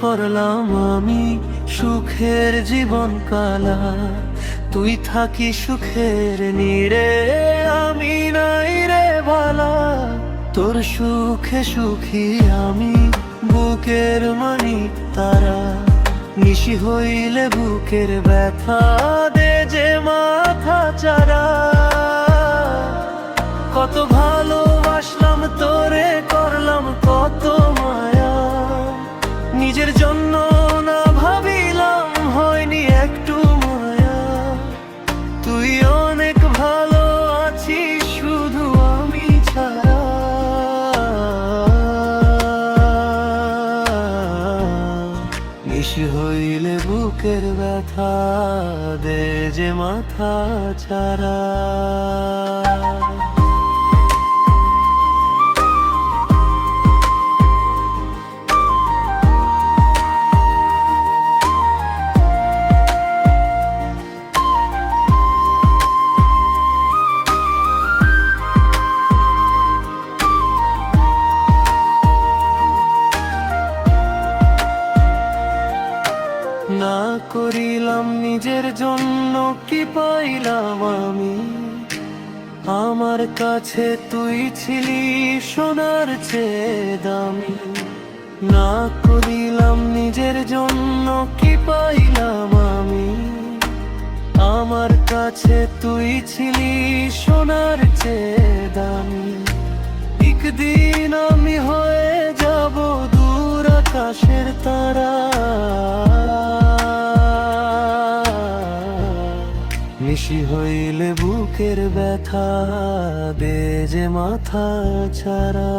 করলাম আমি সুখের জীবন কালা। তুই থাকি সুখের নীড়ে, আমি নাই রে ভালা তোর সুখে সুখী আমি বুকের মানি তারা। নিশি হইলে বুকের ব্যথা দে যে মাথা চারা। বুকের ব্যথা দে যে মাথা ছাড়া না করিলাম নিজের জন্য, কি পাইলাম আমি? আমার কাছে তুই ছিলি সোনার চেয়ে দামি। না করিলাম নিজের জন্য, কি পাইলাম আমি? আমার কাছে তুই ছিলি সোনার চেয়ে দামি। একদিন আমি হয়ে যাব দূর আকাশের তারা। নিশি হইলে বুকের ব্যথা দে যে মাথা ছাড়া।